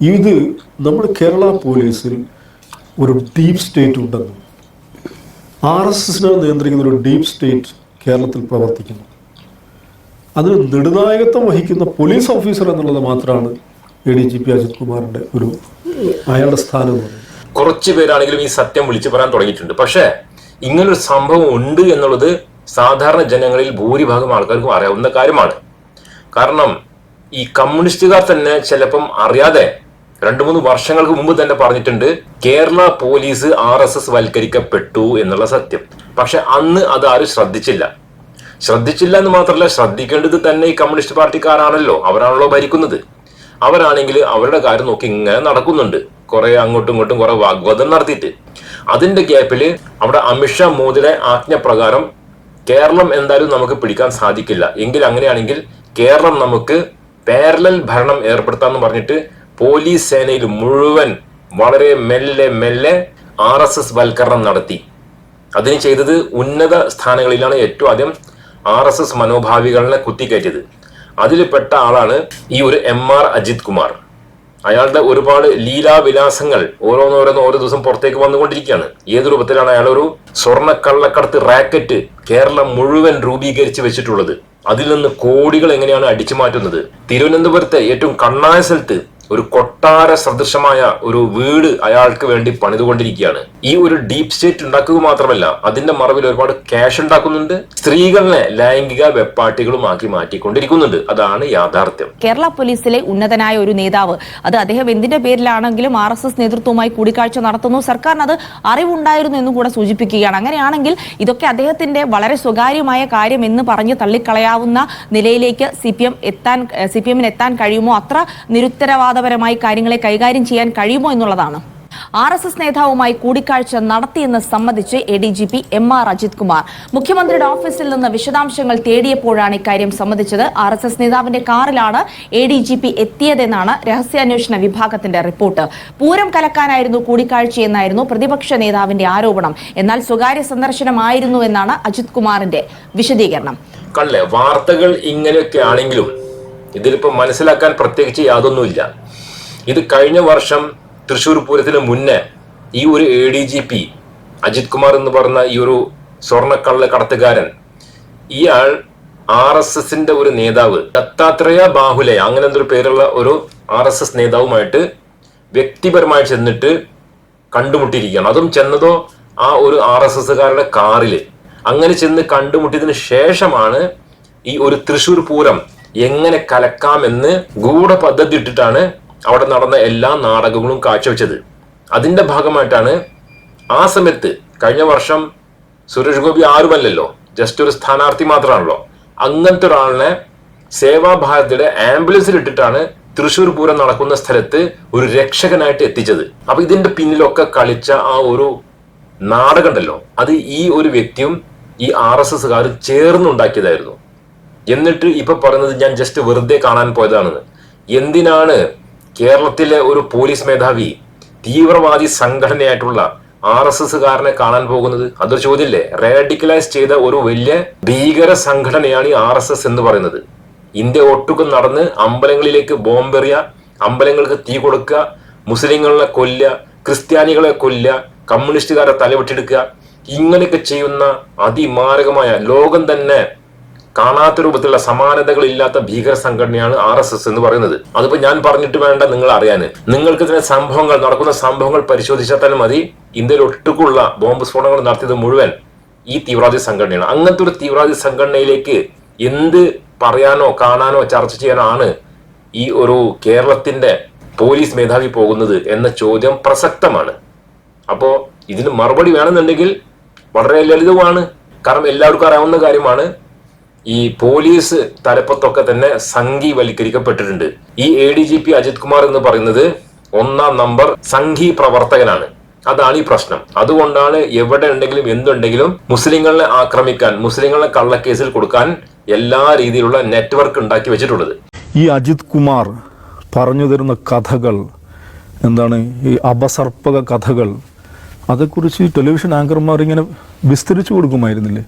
ഇത് നമ്മൾ കേരള പോലീസിൽ ഒരു ഡീപ് സ്റ്റേറ്റ് ഉണ്ടെന്നും ആർ എസ് എസിനെ നിയന്ത്രിക്കുന്ന ഒരു ഡീപ് സ്റ്റേറ്റ് കേരളത്തിൽ പ്രവർത്തിക്കുന്നു. അതിന് നെടുനായകത്വം വഹിക്കുന്ന പോലീസ് ഓഫീസർ എന്നുള്ളത് മാത്രമാണ് A D G P Ajith കുമാറിന്റെ ഒരു അയാളുടെ സ്ഥാനം കുറച്ച് പേരാണെങ്കിലും ഈ സത്യം വിളിച്ചു പറയാൻ തുടങ്ങിയിട്ടുണ്ട്. പക്ഷേ ഇങ്ങനൊരു സംഭവം ഉണ്ട് എന്നുള്ളത് സാധാരണ ജനങ്ങളിൽ ഭൂരിഭാഗം ആൾക്കാർക്കും അറിയാവുന്ന കാര്യമാണ്. കാരണം ഈ കമ്മ്യൂണിസ്റ്റുകാർ തന്നെ ചിലപ്പം അറിയാതെ രണ്ടു മൂന്ന് വർഷങ്ങൾക്ക് മുമ്പ് തന്നെ പറഞ്ഞിട്ടുണ്ട് Kerala police R S S വൽക്കരിക്കപ്പെട്ടു എന്നുള്ള സത്യം. പക്ഷെ അന്ന് അത് ആരും ശ്രദ്ധിച്ചില്ല. ശ്രദ്ധിച്ചില്ല എന്ന് മാത്രമല്ല ശ്രദ്ധിക്കേണ്ടത് തന്നെ ഈ കമ്മ്യൂണിസ്റ്റ് പാർട്ടിക്കാരാണല്ലോ അവരാണല്ലോ ഭരിക്കുന്നത്. അവരാണെങ്കിൽ അവരുടെ കാര്യം നോക്കി ഇങ്ങനെ നടക്കുന്നുണ്ട്. കുറെ അങ്ങോട്ടും ഇങ്ങോട്ടും കുറെ വാഗ്വാദം നടത്തിയിട്ട്. അതിന്റെ ഗ്യാപ്പിൽ അവിടെ അമിത്ഷാ മോദിയുടെ ആജ്ഞപ്രകാരം കേരളം എന്തായാലും നമുക്ക് പിടിക്കാൻ സാധിക്കില്ല. എങ്കിൽ അങ്ങനെയാണെങ്കിൽ കേരളം നമുക്ക് പാരലൽ ഭരണം ഏർപ്പെടുത്താന്ന് പറഞ്ഞിട്ട് പോലീസ് സേനയിൽ മുഴുവൻ വളരെ മെല്ലെ മെല്ലെ ആർ എസ് എസ് വൽക്കരണം നടത്തി. അതിന് ചെയ്തത് ഉന്നത സ്ഥാനങ്ങളിലാണ് ഏറ്റവും ആദ്യം ആർ എസ് എസ് മനോഭാവികളെ കുത്തിക്കയറ്റിയത്. അതിൽ പെട്ട ആളാണ് ഈ ഒരു എം ആർ അജിത് കുമാർ. അയാളുടെ ഒരുപാട് ലീലാവിലാസങ്ങൾ ഓരോന്നോരോന്ന് ഓരോ ദിവസം പുറത്തേക്ക് വന്നുകൊണ്ടിരിക്കുകയാണ്. ഏത് രൂപത്തിലാണ് അയാൾ ഒരു സ്വർണക്കള്ളക്കടത്ത് റാക്കറ്റ് കേരളം മുഴുവൻ രൂപീകരിച്ച് വെച്ചിട്ടുള്ളത്? അതിൽ നിന്ന് കോടികൾ എങ്ങനെയാണ് അടിച്ചു മാറ്റുന്നത്? തിരുവനന്തപുരത്തെ ഏറ്റവും കണ്ണായ സ്ഥലത്ത് ഒരു കൊട്ടാര സദൃശമായ ഒരു വീട് അയാൾക്ക് വേണ്ടി പണിതുകൊണ്ടിരിക്കുകയാണ്. ഈ ഒരു ഡീപ് സ്റ്റേറ്റ് ഉണ്ടാക്കുക മാത്രമല്ല അതിന്റെ മറവിൽ ഒരുപാട് ക്യാഷ് ഉണ്ടാക്കുന്നുണ്ട് സ്ത്രീകളെ ലൈംഗിക വെപ്പാട്ടികളുമാക്കി മാറ്റിക്കൊണ്ടിരിക്കുന്നുണ്ട്. അതാണ് യാഥാർത്ഥ്യം. കേരള പോലീസിലെ ഉന്നതനായ ഒരു നേതാവ് അത് അദ്ദേഹം എന്തിന്റെ പേരിലാണെങ്കിലും ആർ എസ് എസ് നേതൃത്വവുമായി കൂടിക്കാഴ്ച നടത്തുന്നു. സർക്കാരിന് അത് അറിവുണ്ടായിരുന്നു എന്നും കൂടെ സൂചിപ്പിക്കുകയാണ്. അങ്ങനെയാണെങ്കിൽ ഇതൊക്കെ അദ്ദേഹത്തിന്റെ വളരെ സ്വകാര്യമായ കാര്യം എന്ന് പറഞ്ഞ് തള്ളിക്കളയാവുന്ന നിലയിലേക്ക് സി പി എം എത്താൻ സി പി എമ്മിന് എത്താൻ കഴിയുമോ? അത്ര നിരുത്തരവാദപരമായി കാര്യങ്ങളെ കൈകാര്യം ചെയ്യാൻ കഴിയുമോ എന്നുള്ളതാണ്. ആർ എസ് എസ് നേതാവുമായി കൂടിക്കാഴ്ച നടത്തിയെന്ന് സംബന്ധിച്ച് A D G P M R Ajith Kumar. മുഖ്യമന്ത്രിയുടെ ഓഫീസിൽ നിന്ന് വിശദാംശങ്ങൾ തേടിയപ്പോഴാണ് ഇക്കാര്യം സംബന്ധിച്ചത് ആർ എസ് എസ് നേതാവിന്റെ കാറിലാണ് എ ഡി ജി പി എത്തിയതെന്നാണ് രഹസ്യാന്വേഷണ വിഭാഗത്തിന്റെ റിപ്പോർട്ട്. പൂരം കലക്കാനായിരുന്നു കൂടിക്കാഴ്ചയെന്നായിരുന്നു പ്രതിപക്ഷ നേതാവിന്റെ ആരോപണം. എന്നാൽ സ്വകാര്യ സന്ദർശനമായിരുന്നു എന്നാണ് അജിത് കുമാറിന്റെ വിശദീകരണം. കള്ളേ വാർത്തകൾ ഇങ്ങനെയൊക്കെ ആണെങ്കിലും ഇതിലിപ്പോ മനസ്സിലാക്കാൻ പ്രത്യേകിച്ച് യാതൊന്നുമില്ല. ഇത് കഴിഞ്ഞ വർഷം തൃശ്ശൂർ പൂരത്തിന് മുന്നേ ഈ ഒരു A D G P Ajith Kumar എന്ന് പറഞ്ഞ ഈ ഒരു സ്വർണക്കള്ള കടത്തുകാരൻ ഇയാൾ ആർ എസ് എസിന്റെ ഒരു നേതാവ് ദത്താത്രേയ ബാഹുലെ അങ്ങനെ എന്തൊരു പേരുള്ള ഒരു ആർ എസ് എസ് നേതാവുമായിട്ട് വ്യക്തിപരമായി ചെന്നിട്ട് കണ്ടുമുട്ടിയിരിക്കുകയാണ്. അതും ചെന്നതോ ആ ഒരു ആർ എസ് എസ്സുകാരുടെ കാറിൽ അങ്ങനെ ചെന്ന് കണ്ടുമുട്ടിയതിന് ശേഷമാണ് ഈ ഒരു തൃശ്ശൂർ പൂരം എങ്ങനെ കലക്കാമെന്ന് ഗൂഢ പദ്ധതി ഇട്ടിട്ടാണ് അവിടെ നടന്ന എല്ലാ നാടകങ്ങളും കാഴ്ചവെച്ചത്. അതിന്റെ ഭാഗമായിട്ടാണ് ആ സമയത്ത് കഴിഞ്ഞ വർഷം സുരേഷ് ഗോപി ആരുമല്ലല്ലോ ജസ്റ്റ് ഒരു സ്ഥാനാർത്ഥി മാത്രമാണല്ലോ. അങ്ങനത്തെ ഒരാളിനെ സേവാഭാരതിയുടെ ആംബുലൻസിൽ ഇട്ടിട്ടാണ് തൃശ്ശൂർ പൂരം നടക്കുന്ന സ്ഥലത്ത് ഒരു രക്ഷകനായിട്ട് എത്തിച്ചത്. അപ്പൊ ഇതിന്റെ പിന്നിലൊക്കെ കളിച്ച ആ ഒരു നാടകമുണ്ടല്ലോ അത് ഈ ഒരു വ്യക്തിയും ഈ ആർ എസ് എസ്സുകാരും ചേർന്നുണ്ടാക്കിയതായിരുന്നു. എന്നിട്ട് ഇപ്പൊ പറയുന്നത് ഞാൻ ജസ്റ്റ് വെറുതെ കാണാൻ പോയതാണെന്ന്. എന്തിനാണ് കേരളത്തിലെ ഒരു പോലീസ് മേധാവി തീവ്രവാദി സംഘടനയായിട്ടുള്ള ആർ എസ് എസ്സുകാരനെ കാണാൻ പോകുന്നത്? അതൊരു ചോദ്യമല്ലേ റാഡിക്കലൈസ് ചെയ്ത ഒരു വലിയ ഭീകര സംഘടനയാണ് ഈ ആർ എസ് എസ് എന്ന് പറയുന്നത്. ഇന്ത്യ ഒട്ടുക്കും നടന്ന് അമ്പലങ്ങളിലേക്ക് ബോംബെറിയ അമ്പലങ്ങൾക്ക് തീ കൊടുക്കുക മുസ്ലിങ്ങളെ കൊല്ല ക്രിസ്ത്യാനികളെ കൊല്ല കമ്മ്യൂണിസ്റ്റുകാരെ തലവെട്ടെടുക്കുക ഇങ്ങനെയൊക്കെ ചെയ്യുന്ന അതിമാരകമായ ലോകം തന്നെ കാണാത്ത രൂപത്തിലുള്ള സമാനതകളില്ലാത്ത ഭീകര സംഘടനയാണ് ആർ എസ് എസ് എന്ന് പറയുന്നത്. അതിപ്പോ ഞാൻ പറഞ്ഞിട്ട് വേണ്ട നിങ്ങൾ അറിയാൻ നിങ്ങൾക്ക് ഇതിനെ സംഭവങ്ങൾ നടക്കുന്ന സംഭവങ്ങൾ പരിശോധിച്ചാൽ തന്നെ മതി. ഇന്ത്യയിൽ ഒട്ടുക്കുള്ള ബോംബ് സ്ഫോടനങ്ങൾ നടത്തിയത് മുഴുവൻ ഈ തീവ്രവാദി സംഘടനയാണ്. അങ്ങനത്തെ ഒരു തീവ്രവാദി സംഘടനയിലേക്ക് എന്ത് പറയാനോ കാണാനോ ചർച്ച ചെയ്യാനോ ആണ് ഈ ഒരു കേരളത്തിന്റെ പോലീസ് മേധാവി പോകുന്നത് എന്ന ചോദ്യം പ്രസക്തമാണ്. അപ്പോ ഇതിന് മറുപടി വേണമെന്നുണ്ടെങ്കിൽ വളരെ ലളിതമാണ് കാരണം എല്ലാവർക്കും അറിയാവുന്ന കാര്യമാണ്. ഈ പോലീസ് തലപ്പത്തൊക്കെ തന്നെ സംഘീവൽക്കരിക്കപ്പെട്ടിട്ടുണ്ട്. ഈ A D G P Ajith Kumar എന്ന് പറയുന്നത് ഒന്നാം നമ്പർ സംഘി പ്രവർത്തകനാണ്. അതാണ് ഈ പ്രശ്നം. അതുകൊണ്ടാണ് എവിടെ ഉണ്ടെങ്കിലും എന്തുണ്ടെങ്കിലും മുസ്ലിങ്ങളെ ആക്രമിക്കാൻ മുസ്ലിങ്ങളെ കള്ളക്കേസിൽ കൊടുക്കാൻ എല്ലാ രീതിയിലുള്ള നെറ്റ്വർക്ക് ഉണ്ടാക്കി വെച്ചിട്ടുള്ളത്. ഈ അജിത് കുമാർ പറഞ്ഞു തരുന്ന കഥകൾ എന്താണ് ഈ അപസർപ്പക കഥകൾ അതേക്കുറിച്ച് ടെലിവിഷൻ ആങ്കർമാർ ഇങ്ങനെ വിസ്തരിച്ചു കൊടുക്കുമായിരുന്നില്ലേ?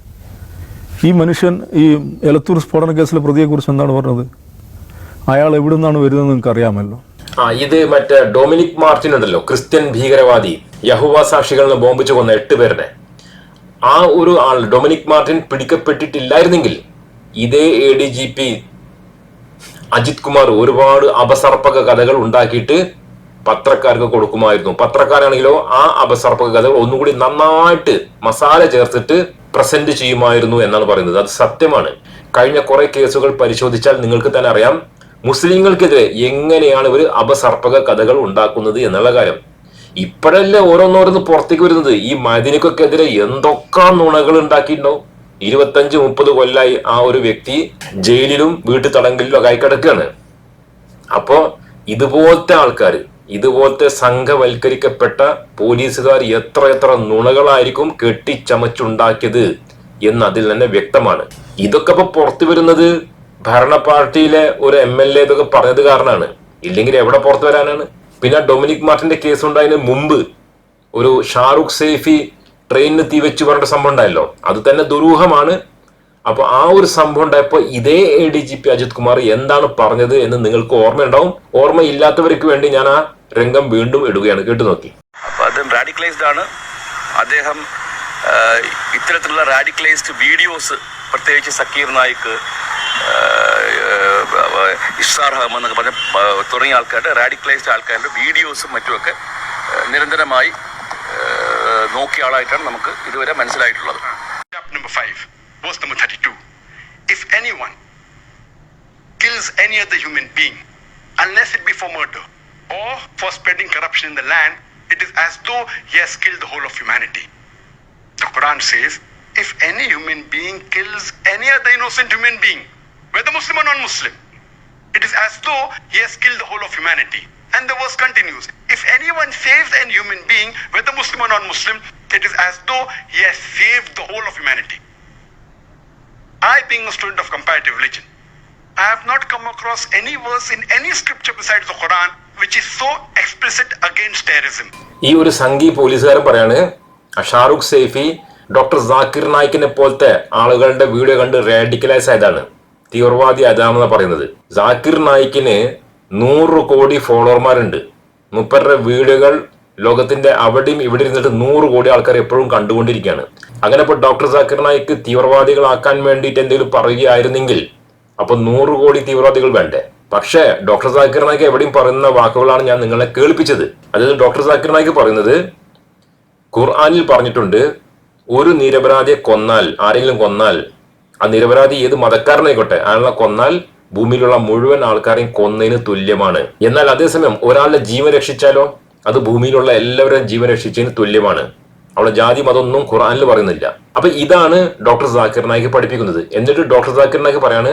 ഈ മനുഷ്യൻ ഈ എലത്തൂർ സ്ഫോടന കേസിലെ പ്രതിയെക്കുറിച്ച് എന്താണ് പറഞ്ഞത്? അയാൾ എവിടെ നിന്നാണ് വരുന്നത് നിങ്ങൾക്ക് അറിയാമല്ലോ. ആ ഇത് മറ്റേ ഡൊമിനിക് മാർട്ടിൻ ഉണ്ടല്ലോ ക്രിസ്ത്യൻ ഭീകരവാദി. യഹുവ സാക്ഷികളിൽ ബോംബിച്ച് കൊന്ന എട്ട് പേരുടെ. ആ ഒരു ആൾ ഡൊമിനിക് മാർട്ടിൻ പിടിക്കപ്പെട്ടിട്ടില്ലായിരുന്നെങ്കിൽ ഇതേ A D G P Ajith Kumar ഒരുപാട് അപസർപ്പക കഥകൾ ഉണ്ടാക്കിയിട്ട് പത്രക്കാർക്ക് കൊടുക്കുമായിരുന്നു. പത്രക്കാരാണെങ്കിലോ ആ അപസർപ്പക കഥകൾ ഒന്നുകൂടി നന്നായിട്ട് മസാല ചേർത്തിട്ട് പ്രസന്റ് ചെയ്യുമായിരുന്നു എന്നാണ് പറയുന്നത്. അത് സത്യമാണ്. കഴിഞ്ഞ കുറെ കേസുകൾ പരിശോധിച്ചാൽ നിങ്ങൾക്ക് തന്നെ അറിയാം. മുസ്ലിങ്ങൾക്കെതിരെ എങ്ങനെയാണ് ഇവർ അപസർപ്പക കഥകൾ ഉണ്ടാക്കുന്നത് എന്നുള്ള കാര്യം. ഇപ്പോഴല്ലേ ഓരോന്നോരോന്ന് പുറത്തേക്ക് വരുന്നത്? ഈ മദിനിക്കൊക്കെതിരെ എന്തൊക്കെ നുണകൾ ഉണ്ടാക്കിയിട്ടുണ്ടാവും ഇരുപത്തഞ്ച് മുപ്പത് കൊല്ലായി ആ ഒരു വ്യക്തി ജയിലിലും വീട്ടു തടങ്കലിലും ഒക്കെ ആയി കിടക്കുകയാണ് അപ്പോ ഇതുപോലത്തെ ആൾക്കാർ ഇതുപോലത്തെ സംഘവൽക്കരിക്കപ്പെട്ട പോലീസുകാർ എത്ര എത്ര നുണകളായിരിക്കും കെട്ടിച്ചമച്ചുണ്ടാക്കിയത് എന്ന് അതിൽ തന്നെ വ്യക്തമാണ്. ഇതൊക്കെ ഇപ്പൊ പുറത്തു വരുന്നത് ഭരണ പാർട്ടിയിലെ ഒരു എം എൽ എ ഇതൊക്കെ പറഞ്ഞത് കാരണമാണ്. ഇല്ലെങ്കിൽ എവിടെ പുറത്തു വരാനാണ്? പിന്നെ ഡൊമിനിക് മാർട്ടിന്റെ കേസ് ഉണ്ടായതിന് മുമ്പ് ഒരു ഷാറുഖ് സേഫി ട്രെയിനിന് തീ വെച്ച് പറഞ്ഞ സംഭവം ഉണ്ടായല്ലോ. അത് തന്നെ ദുരൂഹമാണ്. അപ്പൊ ആ ഒരു സംഭവം ഉണ്ടായപ്പോ ഇതേ A D G P Ajith Kumar എന്താണ് പറഞ്ഞത് എന്ന് നിങ്ങൾക്ക് ഓർമ്മയുണ്ടാവും? ഓർമ്മയില്ലാത്തവർക്ക് വേണ്ടി ഞാൻ ആ രംഗം വീണ്ടും ഇടുകയാണ്. കേട്ടു നോക്കി. അദ്ദേഹം റാഡിക്കലൈസ്ഡ് ആണ്. അദ്ദേഹം ഇത്തരത്തിലുള്ള റാഡിക്കലൈസ്ഡ് വീഡിയോസ് പ്രത്യേകിച്ച് സക്കീർ നായിക്ക് ഇഷാർ അഹമ്മദ് എന്നൊക്കെ പറഞ്ഞ തുടങ്ങിയ ആൾക്കാരുടെ റാഡിക്കലൈസ്ഡ് ആൾക്കാരുടെ വീഡിയോസും മറ്റുമൊക്കെ നിരന്തരമായി നോക്കിയ ആളായിട്ടാണ് നമുക്ക് ഇതുവരെ മനസ്സിലായിട്ടുള്ളത്. Chapter number 5, verse number 32. If anyone kills any other human being, unless it be for murder or for spreading corruption in the land, it is as though he has killed the whole of humanity. The Quran says, if any human being kills any other innocent human being, whether Muslim or non Muslim, it is as though he has killed the whole of humanity. And the verse continues If anyone saves an human being, whether Muslim or non Muslim, it is as though he has saved the whole of humanity. I, being a student of comparative religion, I have not come across any verse in any scripture besides the Quran which is so explicit against terrorism. ഈ ഒരു സംഘി പോലീസുകാരൻ പറയാണ് Shahrukh Saifi doctor Zakir നായിക്കിനെ പോലത്തെ ആളുകളുടെ video കണ്ട് radicalise ആയതാണ്. തീവ്രവാദി അതാണെന്ന് പറയുന്നത്? ജാക്കിർ നായിക്കിന് നൂറ് കോടി ഫോളോവർമാരുണ്ട്. മുപ്പരുടെ വീഡിയോകൾ ലോകത്തിന്റെ അവിടെയും ഇവിടെ ഇരുന്നിട്ട് നൂറ് കോടി ആൾക്കാർ എപ്പോഴും കണ്ടുകൊണ്ടിരിക്കുകയാണ്. അങ്ങനെ ഇപ്പോൾ ഡോക്ടർ ജാക്കിർ നായിക്ക് തീവ്രവാദികളാക്കാൻ വേണ്ടിയിട്ട് എന്തെങ്കിലും പറയുകയായിരുന്നെങ്കിൽ അപ്പൊ നൂറ് കോടി തീവ്രവാദികൾ വേണ്ടേ? പക്ഷേ ഡോക്ടർ സാക്കിർ നായിക്ക് എവിടെയും പറയുന്ന വാക്കുകളാണ് ഞാൻ നിങ്ങളെ കേൾപ്പിച്ചത്. അതായത് ഡോക്ടർ സാക്കിർ നായിക്ക് പറയുന്നത് ഖുർആാനിൽ പറഞ്ഞിട്ടുണ്ട് ഒരു നിരപരാധിയെ കൊന്നാൽ ആരെങ്കിലും കൊന്നാൽ ആ നിരപരാധി ഏത് മതക്കാരനായിക്കോട്ടെ അയാളെ കൊന്നാൽ ഭൂമിയിലുള്ള മുഴുവൻ ആൾക്കാരെയും കൊന്നതിന് തുല്യമാണ്. എന്നാൽ അതേസമയം ഒരാളുടെ ജീവൻ രക്ഷിച്ചാലോ? അത് ഭൂമിയിലുള്ള എല്ലാവരുടെയും ജീവൻ രക്ഷിച്ചതിന് തുല്യമാണ്. അവിടെ ജാതി മതമൊന്നും ഖുർആനിൽ പറയുന്നില്ല. അപ്പൊ ഇതാണ് ഡോക്ടർ സാക്കിർ നായിക്ക് പഠിപ്പിക്കുന്നത്. എന്നിട്ട് ഡോക്ടർ സാക്കിർ നായിക്ക് പറയാണ്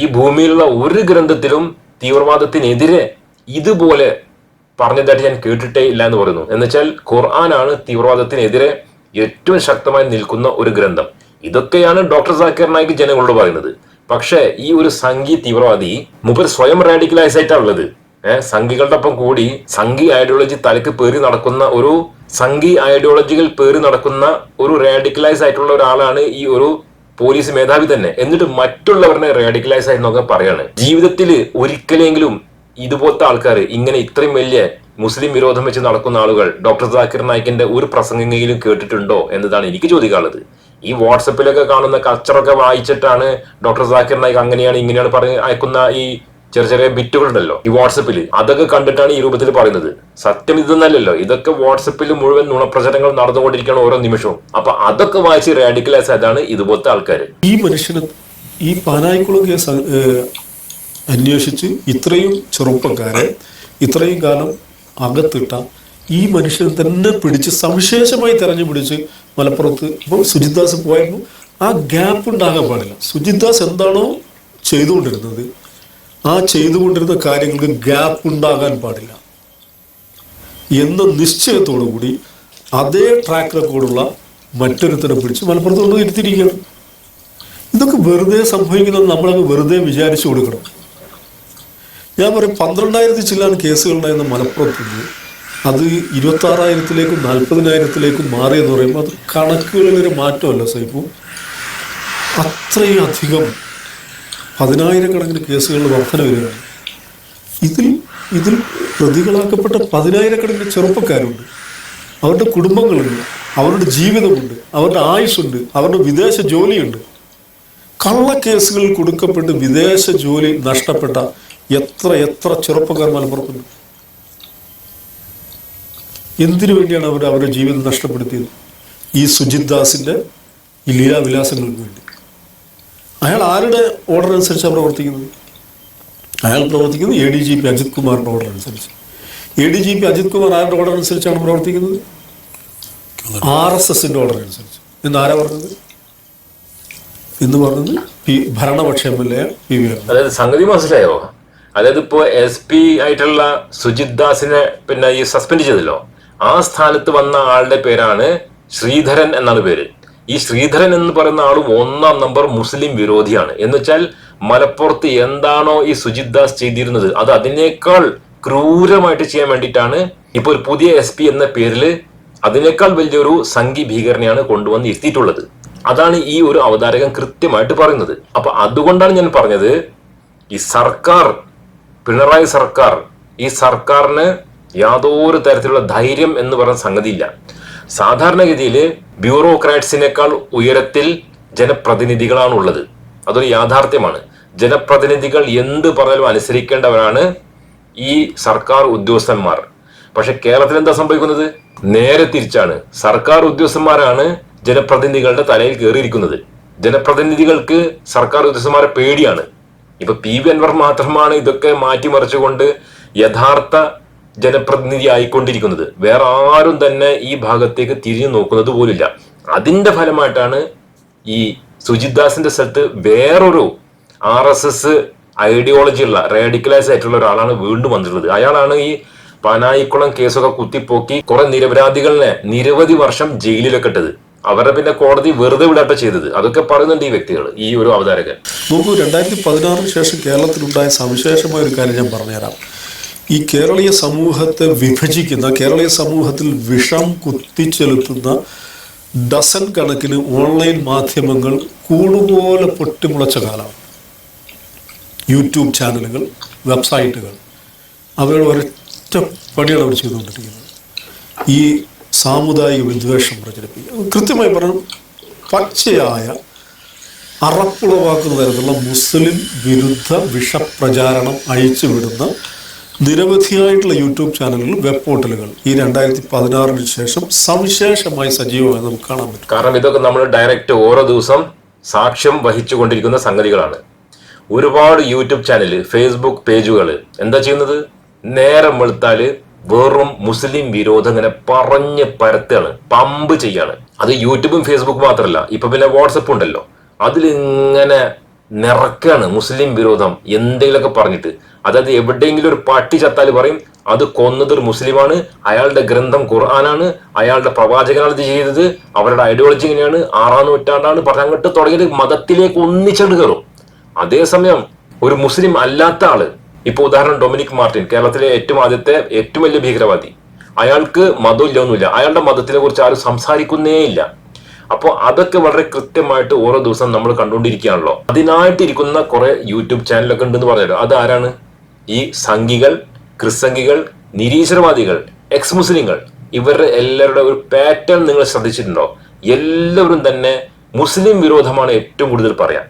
ഈ ഭൂമിയിലുള്ള ഒരു ഗ്രന്ഥത്തിലും തീവ്രവാദത്തിനെതിരെ ഇതുപോലെ പറഞ്ഞതായിട്ട് ഞാൻ കേട്ടിട്ടേ ഇല്ല എന്ന് പറയുന്നു. എന്നുവെച്ചാൽ ഖുർആനാണ് തീവ്രവാദത്തിനെതിരെ ഏറ്റവും ശക്തമായി നിൽക്കുന്ന ഒരു ഗ്രന്ഥം. ഇതൊക്കെയാണ് ഡോക്ടർ സാക്കിർ നായിക്ക് ജനങ്ങളോട് പറയുന്നത്. പക്ഷേ ഈ ഒരു സംഘി തീവ്രവാദി മുപ്പർ സ്വയം റാഡിക്കലൈസ് ആയിട്ടാണ് ഉള്ളത്. ഏഹ് സംഘികളുടെ ഒപ്പം കൂടി സംഘി ഐഡിയോളജി തലക്ക് പേറി നടക്കുന്ന ഒരു സംഘി ഐഡിയോളജികൾ പേറി നടക്കുന്ന ഒരു റാഡിക്കലൈസ് ആയിട്ടുള്ള ഒരാളാണ് ഈ ഒരു പോലീസ് മേധാവി തന്നെ. എന്നിട്ട് മറ്റുള്ളവരുടെ റാഡിക്കലൈസ് ആയി എന്നൊക്കെ പറയാണ്. ജീവിതത്തിൽ ഒരിക്കലെങ്കിലും ഇതുപോലത്തെ ആൾക്കാർ ഇങ്ങനെ ഇത്രയും വലിയ മുസ്ലിം വിരോധം വെച്ച് നടക്കുന്ന ആളുകൾ ഡോക്ടർ സാക്കിർ നായിക്കിന്റെ ഒരു പ്രസംഗമെങ്കിലും കേട്ടിട്ടുണ്ടോ എന്നതാണ് എനിക്ക് ചോദിക്കാനുള്ളത്. ഈ വാട്സപ്പിലൊക്കെ കാണുന്ന കച്ചറൊക്കെ വായിച്ചിട്ടാണ് ഡോക്ടർ സാക്കിർ നായിക് അങ്ങനെയാണ് ഇങ്ങനെയാണ് പറഞ്ഞ് അയക്കുന്ന ഈ ചെറിയ ചെറിയ ബിറ്റുകൾ ഉണ്ടല്ലോ ഈ വാട്സപ്പിൽ അതൊക്കെ കണ്ടിട്ടാണ് ഈ രൂപത്തിൽ പറയുന്നത്. സത്യം ഇതൊന്നല്ലല്ലോ. ഇതൊക്കെ വാട്സപ്പിൽ മുഴുവൻ നുണപ്രചരണങ്ങൾ നടന്നുകൊണ്ടിരിക്കുകയാണ് ഓരോ നിമിഷവും. അപ്പൊ അതൊക്കെ വായിച്ച് റാഡിക്കലൈസ് ആയതാണ് ഇതുപോലത്തെ ആൾക്കാർ ഈ മനുഷ്യന് ഈ പാനായിക്കുളം കേസ് അന്വേഷിച്ച് ഇത്രയും ചെറുപ്പക്കാരെ ഇത്രയും കാലം അകത്തിട്ട ഈ മനുഷ്യനെ തന്നെ പിടിച്ച് സവിശേഷമായി തെരഞ്ഞു പിടിച്ച് മലപ്പുറത്ത് ഇപ്പം സുജിത് ദാസ് പോയപ്പോൾ ആ ഗ്യാപ്പ് ഉണ്ടാകാൻ പാടില്ല. സുജിത് ദാസ് എന്താണോ ചെയ്തുകൊണ്ടിരുന്നത് ആ ചെയ്തുകൊണ്ടിരുന്ന കാര്യങ്ങൾക്ക് ഗ്യാപ്പ് ഉണ്ടാകാൻ പാടില്ല. എന്ന നിശ്ചയത്തോടു കൂടി അതേ ട്രാക്ക് റെക്കോർഡുള്ള മറ്റൊരുത്തരെ പിടിച്ച് മലപ്പുറത്ത് കൊണ്ട് ഇരുത്തിയിരിക്കുകയാണ്. ഇതൊക്കെ വെറുതെ സംഭവിക്കുന്നത് നമ്മളങ്ങ് വെറുതെ വിചാരിച്ചു കൊടുക്കണം. ഞാൻ പറയും പന്ത്രണ്ടായിരത്തി ചില്ലാൻ കേസുകളുണ്ടായിരുന്ന മലപ്പുറത്ത് നിന്ന് അത് ഇരുപത്തി ആറായിരത്തിലേക്കും നാൽപ്പതിനായിരത്തിലേക്കും മാറിയെന്ന് പറയുമ്പോൾ അത് കണക്കുകളിലൊരു മാറ്റമല്ല സൈപ്പു അത്രയും അധികം പതിനായിരക്കണക്കിന് കേസുകളിൽ വർധന വരികയാണ്. ഇതിൽ ഇതിൽ പ്രതികളാക്കപ്പെട്ട പതിനായിരക്കണക്കിന് ചെറുപ്പക്കാരുണ്ട്. അവരുടെ കുടുംബങ്ങളുണ്ട് അവരുടെ ജീവിതമുണ്ട് അവരുടെ ആയുസ്സുണ്ട് അവരുടെ വിദേശ ജോലിയുണ്ട്. കള്ളക്കേസുകളിൽ കൊടുക്കപ്പെട്ട് വിദേശ ജോലി നഷ്ടപ്പെട്ട എത്ര എത്ര ചെറുപ്പക്കാർ മലപ്പുറത്തുണ്ട്. എന്തിനു വേണ്ടിയാണ് അവർ അവരുടെ ജീവിതം നഷ്ടപ്പെടുത്തിയത്? ഈ സുജിത് ദാസിന്റെ ഈ ലീലാവിലാസങ്ങൾക്ക് വേണ്ടി. അയാൾ ആരുടെ ഓർഡർ അനുസരിച്ചാണ് പ്രവർത്തിക്കുന്നത്? അയാൾ പ്രവർത്തിക്കുന്നത് A D G P Ajith കുമാറിന്റെ ഓർഡർ അനുസരിച്ച്. A D G P Ajith Kumar ആരുടെ ഓർഡർ അനുസരിച്ചാണ് പ്രവർത്തിക്കുന്നത്? ആർ എസ് എസിന്റെ ഓർഡർ അനുസരിച്ച്. ഇന്ന് ആരാ പറഞ്ഞത്? എന്ന് പറഞ്ഞത് P ഭരണപക്ഷ M L A P V അതായത് സംഗതി മനസ്സിലായോ? അതായത് ഇപ്പോ എസ് പി ആയിട്ടുള്ള സുജിത് ദാസിനെ പിന്നെ ഈ സസ്പെൻഡ് ചെയ്തല്ലോ. ആ സ്ഥാനത്ത് വന്ന ആളുടെ പേരാണ് ശ്രീധരൻ എന്നാണ് പേര്. ഈ ശ്രീധരൻ എന്ന് പറയുന്ന ആളും ഒന്നാം നമ്പർ മുസ്ലിം വിരോധിയാണ്. എന്ന് വെച്ചാൽ മലപ്പുറത്ത് എന്താണോ ഈ സുജിത് ദാസ് ചെയ്തിരുന്നത് അത് അതിനേക്കാൾ ക്രൂരമായിട്ട് ചെയ്യാൻ വേണ്ടിയിട്ടാണ് ഇപ്പൊ ഒരു പുതിയ എസ് പി എന്ന പേരിൽ അതിനേക്കാൾ വലിയൊരു സംഘി ഭീകരനെയാണ് കൊണ്ടുവന്ന് എത്തിയിട്ടുള്ളത് അതാണ് ഈ ഒരു അവതാരകൻ കൃത്യമായിട്ട് പറയുന്നത്. അപ്പൊ അതുകൊണ്ടാണ് ഞാൻ പറഞ്ഞത് ഈ സർക്കാർ പിണറായി സർക്കാർ ഈ സർക്കാരിന് യാതൊരു തരത്തിലുള്ള ധൈര്യം എന്ന് പറയുന്ന സംഗതിയില്ല. സാധാരണഗതിയിൽ ബ്യൂറോക്രാറ്റ്സിനേക്കാൾ ഉയരത്തിൽ ജനപ്രതിനിധികളാണ് ഉള്ളത് അതൊരു യാഥാർത്ഥ്യമാണ്. ജനപ്രതിനിധികൾ എന്ത് പറഞ്ഞാലും അനുസരിക്കേണ്ടവരാണ് ഈ സർക്കാർ ഉദ്യോഗസ്ഥന്മാർ. പക്ഷെ കേരളത്തിൽ എന്താ സംഭവിക്കുന്നത്? നേരെ തിരിച്ചാണ്. സർക്കാർ ഉദ്യോഗസ്ഥന്മാരാണ് ജനപ്രതിനിധികളുടെ തലയിൽ കയറിയിരിക്കുന്നത്. ജനപ്രതിനിധികൾക്ക് സർക്കാർ ഉദ്യോഗസ്ഥന്മാരെ പേടിയാണ്. ഇപ്പൊ പി വി അൻവർ മാത്രമാണ് ഇതൊക്കെ മാറ്റിമറിച്ചുകൊണ്ട് യഥാർത്ഥ ജനപ്രതിനിധി ആയിക്കൊണ്ടിരിക്കുന്നത് വേറെ ആരും തന്നെ ഈ ഭാഗത്തേക്ക് തിരിഞ്ഞു നോക്കുന്നത് പോലില്ല. അതിന്റെ ഫലമായിട്ടാണ് ഈ സുജിത് ദാസിന്റെ സ്ഥലത്ത് വേറൊരു ആർ എസ് എസ് ഐഡിയോളജി ഉള്ള റേഡിക്കലൈസ് ആയിട്ടുള്ള ഒരാളാണ് വീണ്ടും വന്നിട്ടുള്ളത്. അയാളാണ് ഈ പാനായിക്കുളം കേസൊക്കെ കുത്തിപ്പോക്കി കുറെ നിരപരാധികളിനെ നിരവധി വർഷം ജയിലിലൊക്കെ ഇട്ടത്. അവരുടെ പിന്നെ കോടതി വെറുതെ വിടാട്ട ചെയ്തത്. അതൊക്കെ പറയുന്നുണ്ട് ഈ വ്യക്തികൾ ഈ ഒരു അവതാരകൻ. നോക്കൂ രണ്ടായിരത്തി പതിനാറിന് ശേഷം കേരളത്തിലുണ്ടായ സവിശേഷമായ ഒരു കാര്യം ഞാൻ പറഞ്ഞുതരാം. ഈ കേരളീയ സമൂഹത്തെ വിഭജിക്കുന്ന കേരളീയ സമൂഹത്തിൽ വിഷം കുത്തിച്ചെലുത്തുന്ന ഡസൻ കണക്കിന് ഓൺലൈൻ മാധ്യമങ്ങൾ കൂടുപോലെ പൊട്ടിമുളച്ച കാലമാണ്. യൂട്യൂബ് ചാനലുകൾ വെബ്സൈറ്റുകൾ അവരുടെ ഒരൊറ്റ പണിയാണ് അവർ ചെയ്തുകൊണ്ടിരിക്കുന്നത്. ഈ സാമുദായിക വിദ്വേഷം പ്രചരിപ്പിക്കുക. കൃത്യമായി പറഞ്ഞു പച്ചയായ അറപ്പുളവാക്കുന്ന തരത്തിലുള്ള മുസ്ലിം വിരുദ്ധ വിഷപ്രചാരണം അഴിച്ചുവിടുന്ന നിരവധിയായിട്ടുള്ള യൂട്യൂബ് ചാനലുകൾ വെബ് പോർട്ടലുകൾ. ഈ രണ്ടായിരത്തി പതിനാറിന് ശേഷം സവിശേഷമായി സജീവമായി നമുക്ക് കാണാൻ പറ്റും. കാരണം ഇതൊക്കെ നമ്മൾ ഡയറക്റ്റ് ഓരോ ദിവസം സാക്ഷ്യം വഹിച്ചുകൊണ്ടിരിക്കുന്ന സംഗതികളാണ്. ഒരുപാട് യൂട്യൂബ് ചാനൽ ഫേസ്ബുക്ക് പേജുകൾ എന്താ ചെയ്യുന്നത്? നേരം വെളുത്താൽ വെറും മുസ്ലിം വിരോധം ഇങ്ങനെ പറഞ്ഞ് പരത്താണ് പമ്പ് ചെയ്യാണ് അത് യൂട്യൂബും ഫേസ്ബുക്കും മാത്രമല്ല ഇപ്പൊ പിന്നെ വാട്സപ്പ് ഉണ്ടല്ലോ. അതിലിങ്ങനെ നിറക്കാണ് മുസ്ലിം വിരോധം എന്തെങ്കിലുമൊക്കെ പറഞ്ഞിട്ട്. അതായത് എവിടെയെങ്കിലും ഒരു പട്ടി ചത്താൽ പറയും അത് കൊന്നത് ഒരു മുസ്ലിമാണ് അയാളുടെ ഗ്രന്ഥം ഖുർആനാണ് അയാളുടെ പ്രവാചകനാണ് ഇത് ചെയ്തത് അവരുടെ ഐഡിയോളജി ഇങ്ങനെയാണ് ആറാം നൂറ്റാണ്ടാണ് പറഞ്ഞ അങ്ങോട്ട് തുടങ്ങിയത് മതത്തിലേക്ക് ഒന്നിച്ചെട് കയറും. അതേസമയം ഒരു മുസ്ലിം അല്ലാത്ത ആൾ ഇപ്പൊ ഉദാഹരണം ഡൊമിനിക് മാർട്ടിൻ കേരളത്തിലെ ഏറ്റവും ആദ്യത്തെ ഏറ്റവും വലിയ ഭീകരവാദി. അയാൾക്ക് മതമില്ല ഒന്നുമില്ല. അയാളുടെ മതത്തിനെ കുറിച്ച് ആരും സംസാരിക്കുന്നേ ഇല്ല. അപ്പോൾ അതൊക്കെ വളരെ കൃത്യമായിട്ട് ഓരോ ദിവസം നമ്മൾ കണ്ടുകൊണ്ടിരിക്കുകയാണല്ലോ. അതിനായിട്ട് ഇരിക്കുന്ന കുറെ യൂട്യൂബ് ചാനലൊക്കെ ഉണ്ടെന്ന് പറഞ്ഞല്ലോ. അത് ആരാണ് ഈ സംഘികൾ ക്രിസ്സംഘികൾ നിരീശ്വരവാദികൾ എക്സ് മുസ്ലിങ്ങൾ ഇവരുടെ എല്ലാവരുടെ ഒരു പാറ്റേൺ നിങ്ങൾ ശ്രദ്ധിച്ചിട്ടുണ്ടോ? എല്ലാവരും തന്നെ മുസ്ലിം വിരോധമാണ് ഏറ്റവും കൂടുതൽ പറയാൻ.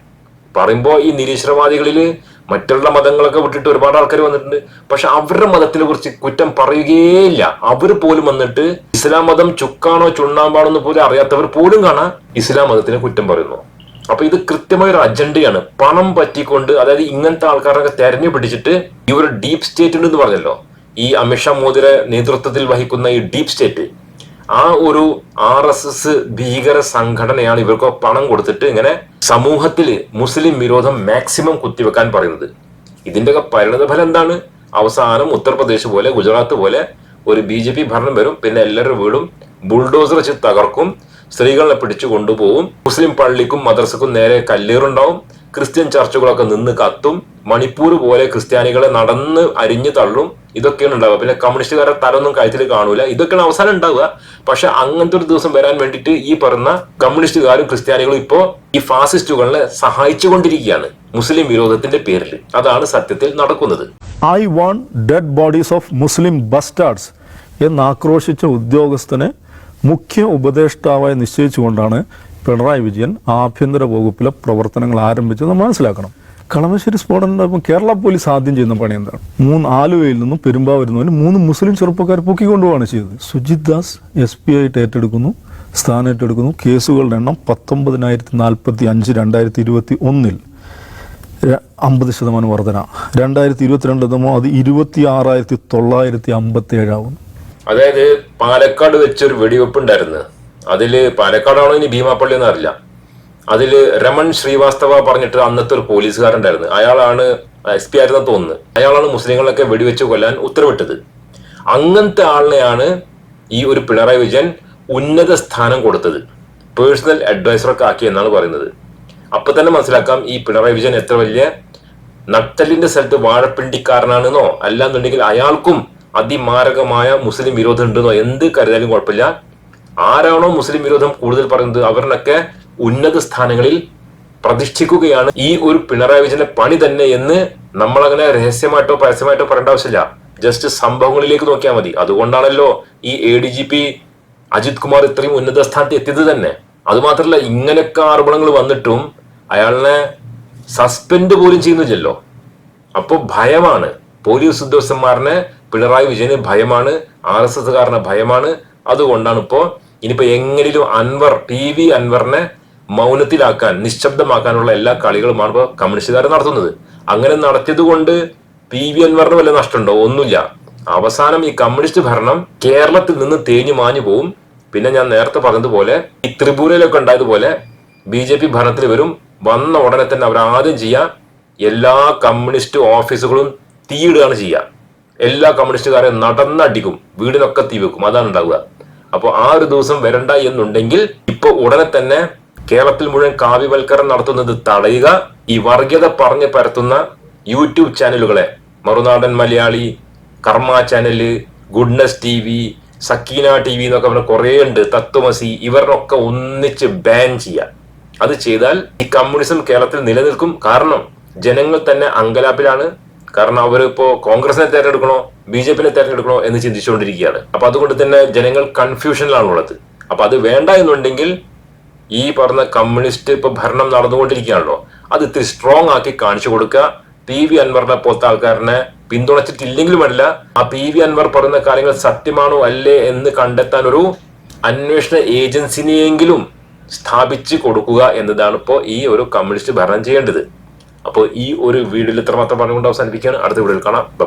പറയുമ്പോൾ ഈ നിരീശ്വരവാദികളിൽ മറ്റുള്ള മതങ്ങളൊക്കെ വിട്ടിട്ട് ഒരുപാട് ആൾക്കാർ വന്നിട്ടുണ്ട്. പക്ഷെ അവരുടെ മതത്തിനെ കുറിച്ച് കുറ്റം പറയുകയേയില്ല അവർ പോലും വന്നിട്ട് ഇസ്ലാം മതം ചുക്കാണോ ചുണ്ണാമ്പാണോ എന്ന് പോലും അറിയാത്തവർ പോലും കാണാൻ ഇസ്ലാം മതത്തിനെ കുറ്റം പറയുന്നു. അപ്പൊ ഇത് കൃത്യമായ ഒരു അജണ്ടയാണ്. പണം പറ്റിക്കൊണ്ട് അതായത് ഇങ്ങനത്തെ ആൾക്കാരൊക്കെ തെരഞ്ഞു പിടിച്ചിട്ട് ഈ ഒരു ഡീപ് സ്റ്റേറ്റ് ഉണ്ടെന്ന് പറഞ്ഞല്ലോ. ഈ അമിത്ഷാ മോദിയുടെ നേതൃത്വത്തിൽ വഹിക്കുന്ന ഈ ഡീപ് സ്റ്റേറ്റ്. ആ ഒരു ആർ എസ് എസ് ഭീകര സംഘടനയാണ് ഇവർക്ക് പണം കൊടുത്തിട്ട് ഇങ്ങനെ സമൂഹത്തിൽ മുസ്ലിം വിരോധം മാക്സിമം കുത്തിവെക്കാൻ പറയുന്നത്. ഇതിന്റെയൊക്കെ പരിണതഫലം എന്താണ്? അവസാനം ഉത്തർപ്രദേശ് പോലെ ഗുജറാത്ത് പോലെ ഒരു ബി ജെ പി ഭരണം വരും പിന്നെ എല്ലാവരുടെ വീടും ബുൾഡോസർ വെച്ച് തകർക്കും സ്ത്രീകളെ പിടിച്ചു കൊണ്ടുപോകും മുസ്ലിം പള്ളിക്കും മദ്രസക്കും നേരെ കല്ലേറുണ്ടാവും ക്രിസ്ത്യൻ ചർച്ചുകളൊക്കെ നിന്ന് കത്തും മണിപ്പൂർ പോലെ ക്രിസ്ത്യാനികളെ നടന്ന് അരിഞ്ഞു തള്ളും ഇതൊക്കെയാണ് ഉണ്ടാവുക. പിന്നെ കമ്മ്യൂണിസ്റ്റുകാരുടെ തലൊന്നും കഴുത്തിൽ കാണൂല. ഇതൊക്കെയാണ് അവസാനം ഉണ്ടാവുക. പക്ഷെ അങ്ങനത്തെ ഒരു ദിവസം വരാൻ വേണ്ടിയിട്ട് ഈ പറഞ്ഞ കമ്മ്യൂണിസ്റ്റുകാരും ക്രിസ്ത്യാനികളും ഇപ്പോ ഈ ഫാസിസ്റ്റുകളെ സഹായിച്ചുകൊണ്ടിരിക്കുകയാണ്. മുസ്ലിം വിരോധത്തിന്റെ പേരിൽ. അതാണ് സത്യത്തിൽ നടക്കുന്നത്. I want dead bodies of Muslim bastards എന്ന് ആക്രോശിച്ച ഉദ്യോഗസ്ഥനെ മുഖ്യ ഉപദേഷ്ടാവായി നിശ്ചയിച്ചുകൊണ്ടാണ് പിണറായി വിജയൻ ആഭ്യന്തര വകുപ്പിലെ പ്രവർത്തനങ്ങൾ ആരംഭിച്ചത് മനസ്സിലാക്കണം. കളമശ്ശേരി സ്ഫോടനം ഉണ്ടാകുമ്പോൾ കേരള പോലീസ് ആദ്യം ചെയ്യുന്ന പണി എന്താണ്? മൂന്ന് ആലുവയിൽ നിന്നും പെരുമ്പാവൂരിൽ മൂന്ന് മുസ്ലിം ചെറുപ്പക്കാർ പൊക്കിക്കൊണ്ടുപോവാണ് ചെയ്തത്. സുജിത് ദാസ് എസ് പി ആയിട്ട് ഏറ്റെടുക്കുന്നു. സ്ഥാനം ഏറ്റെടുക്കുന്നു. കേസുകളുടെ എണ്ണം പത്തൊമ്പതിനായിരത്തി നാൽപ്പത്തി അഞ്ച് രണ്ടായിരത്തി ഇരുപത്തി ഒന്നിൽ അമ്പത് ശതമാനം വർധന. രണ്ടായിരത്തി ഇരുപത്തിരണ്ട് എത്തുമ്പോൾ അത് ഇരുപത്തി ആറായിരത്തി തൊള്ളായിരത്തി അമ്പത്തി ഏഴാവുന്നു അതായത് പാലക്കാട് വെച്ചൊരു വെടിവെപ്പ് ഉണ്ടായിരുന്നു അതിൽ പാലക്കാടാണോ ഇനി ഭീമാപ്പള്ളി എന്ന് അതിൽ രമൺ ശ്രീവാസ്തവ പറഞ്ഞിട്ട് അന്നത്തെ ഒരു പോലീസുകാരൻ ഉണ്ടായിരുന്നു അയാളാണ് എസ് പി ആയിരുന്ന തോന്നുന്നു. അയാളാണ് മുസ്ലിങ്ങളൊക്കെ വെടിവെച്ച് കൊല്ലാൻ ഉത്തരവിട്ടത്. അങ്ങനത്തെ ആളിനെയാണ് ഈ ഒരു പിണറായി വിജയൻ ഉന്നത സ്ഥാനം കൊടുത്തത്. പേഴ്സണൽ അഡ്വൈസറൊക്കെ ആക്കി എന്നാണ് പറയുന്നത്. അപ്പൊ തന്നെ മനസ്സിലാക്കാം ഈ പിണറായി വിജയൻ എത്ര വലിയ നട്ടലിന്റെ സ്ഥലത്ത് വാഴപ്പിണ്ടിക്കാരനാണെന്നോ അല്ലാന്നുണ്ടെങ്കിൽ അയാൾക്കും അതിമാരകമായ മുസ്ലിം വിരോധം ഉണ്ടെന്നോ എന്ത് കരുതാലും കുഴപ്പമില്ല. ആരാണോ മുസ്ലിം വിരോധം കൂടുതൽ പറയുന്നത് അവരിനൊക്കെ ഉന്നത സ്ഥാനങ്ങളിൽ പ്രതിഷ്ഠിക്കുകയാണ് ഈ ഒരു പിണറായി വിജയന്റെ പണി തന്നെ എന്ന് നമ്മളങ്ങനെ രഹസ്യമായിട്ടോ പരസ്യമായിട്ടോ പറയേണ്ട ആവശ്യമില്ല. ജസ്റ്റ് സംഭവങ്ങളിലേക്ക് നോക്കിയാൽ മതി. അതുകൊണ്ടാണല്ലോ ഈ A D G P Ajith Kumar ഇത്രയും ഉന്നത സ്ഥാനത്ത് എത്തിയത് തന്നെ. അതുമാത്രമല്ല ഇങ്ങനെയൊക്കെ ആരോപണങ്ങൾ വന്നിട്ടും അയാളിനെ സസ്പെൻഡ് പോലും ചെയ്യുന്നില്ലല്ലോ. അപ്പോൾ ഭയമാണ്. പോലീസ് ഉദ്യോഗസ്ഥന്മാരനെ പിണറായി വിജയന് ഭയമാണ്. ആർ എസ് എസ്കാരന് ഭയമാണ്. അതുകൊണ്ടാണ് ഇപ്പോ ഇനിയിപ്പോ എങ്ങനെയും അൻവർ ടി വി അൻവറിനെ മൗനത്തിലാക്കാൻ നിശബ്ദമാക്കാനുള്ള എല്ലാ കളികളുമാണ് ഇപ്പോൾ കമ്മ്യൂണിസ്റ്റുകാർ നടത്തുന്നത്. അങ്ങനെ നടത്തിയത് കൊണ്ട് പി വി അൻവറിന് വല്ല നഷ്ടമുണ്ടോ? ഒന്നുമില്ല. അവസാനം ഈ കമ്മ്യൂണിസ്റ്റ് ഭരണം കേരളത്തിൽ നിന്ന് തേഞ്ഞു മാഞ്ഞു പോവും. പിന്നെ ഞാൻ നേരത്തെ പറഞ്ഞതുപോലെ ഈ ത്രിപുരയിലൊക്കെ ഉണ്ടായതുപോലെ ബി ജെ പി ഭരണത്തിൽ വരും. വന്ന ഉടനെ തന്നെ അവർ ആദ്യം ചെയ്യുക എല്ലാ കമ്മ്യൂണിസ്റ്റ് ഓഫീസുകളും തീയിടുകയാണ് ചെയ്യുക എല്ലാ കമ്മ്യൂണിസ്റ്റുകാരെ നടന്നടിക്കും. വീടിനൊക്കെ തീ വെക്കും. അതാണ് ഉണ്ടാവുക. അപ്പോൾ ആ ഒരു ദിവസം വരണ്ട എന്നുണ്ടെങ്കിൽ ഇപ്പോൾ ഉടനെ തന്നെ കേരളത്തിൽ മുഴുവൻ കാവ്യവൽക്കരണം നടത്തുന്നത് തടയുക ഈ വർഗീയത പറഞ്ഞ് പരത്തുന്ന YouTube ചാനലുകളെ. Marunadan Malayali Karma channel goodness T V Sakkeena T V എന്നൊക്കെ പറഞ്ഞ കുറേ ഉണ്ട്. തത്വമസി ഇവരൊക്കെ ഒന്നിച്ച് ബാൻ ചെയ്യുക അത് ചെയ്താൽ ഈ കമ്മ്യൂണിസം കേരളത്തിൽ നിലനിൽക്കും. കാരണം ജനങ്ങൾ തന്നെ അങ്കലാപ്പിലാണ്. കാരണം അവരിപ്പോ കോൺഗ്രസിനെ തെരഞ്ഞെടുക്കണോ ബി ജെ പിനെ തെരഞ്ഞെടുക്കണോ എന്ന് ചിന്തിച്ചുകൊണ്ടിരിക്കുകയാണ്. അപ്പൊ അതുകൊണ്ട് തന്നെ ജനങ്ങൾ കൺഫ്യൂഷനിലാണ് ഉള്ളത്. അപ്പൊ അത് വേണ്ട എന്നുണ്ടെങ്കിൽ ഈ പറഞ്ഞ കമ്മ്യൂണിസ്റ്റ് ഇപ്പൊ ഭരണം നടന്നുകൊണ്ടിരിക്കുകയാണല്ലോ. അത് ഇത്തിരി സ്ട്രോങ് ആക്കി കാണിച്ചു കൊടുക്കുക. പി വി അൻവറിനെ പോലത്തെ ആൾക്കാരനെ പിന്തുണച്ചിട്ടില്ലെങ്കിലും അല്ല ആ പി വി അൻവർ പറയുന്ന കാര്യങ്ങൾ സത്യമാണോ അല്ലേ എന്ന് കണ്ടെത്താൻ ഒരു അന്വേഷണ ഏജൻസിനെയെങ്കിലും സ്ഥാപിച്ചു കൊടുക്കുക എന്നതാണ് ഇപ്പോൾ ഈ ഒരു കമ്മ്യൂണിസ്റ്റ് ഭരണം ചെയ്യേണ്ടത്. അപ്പോൾ ഈ ഒരു വീഡിയോയിൽ ഇത്രമാത്രം പറഞ്ഞുകൊണ്ട് അവസാനിപ്പിക്കുകയാണ്. അടുത്ത വീഡിയോയിൽ കാണാം. ബൈ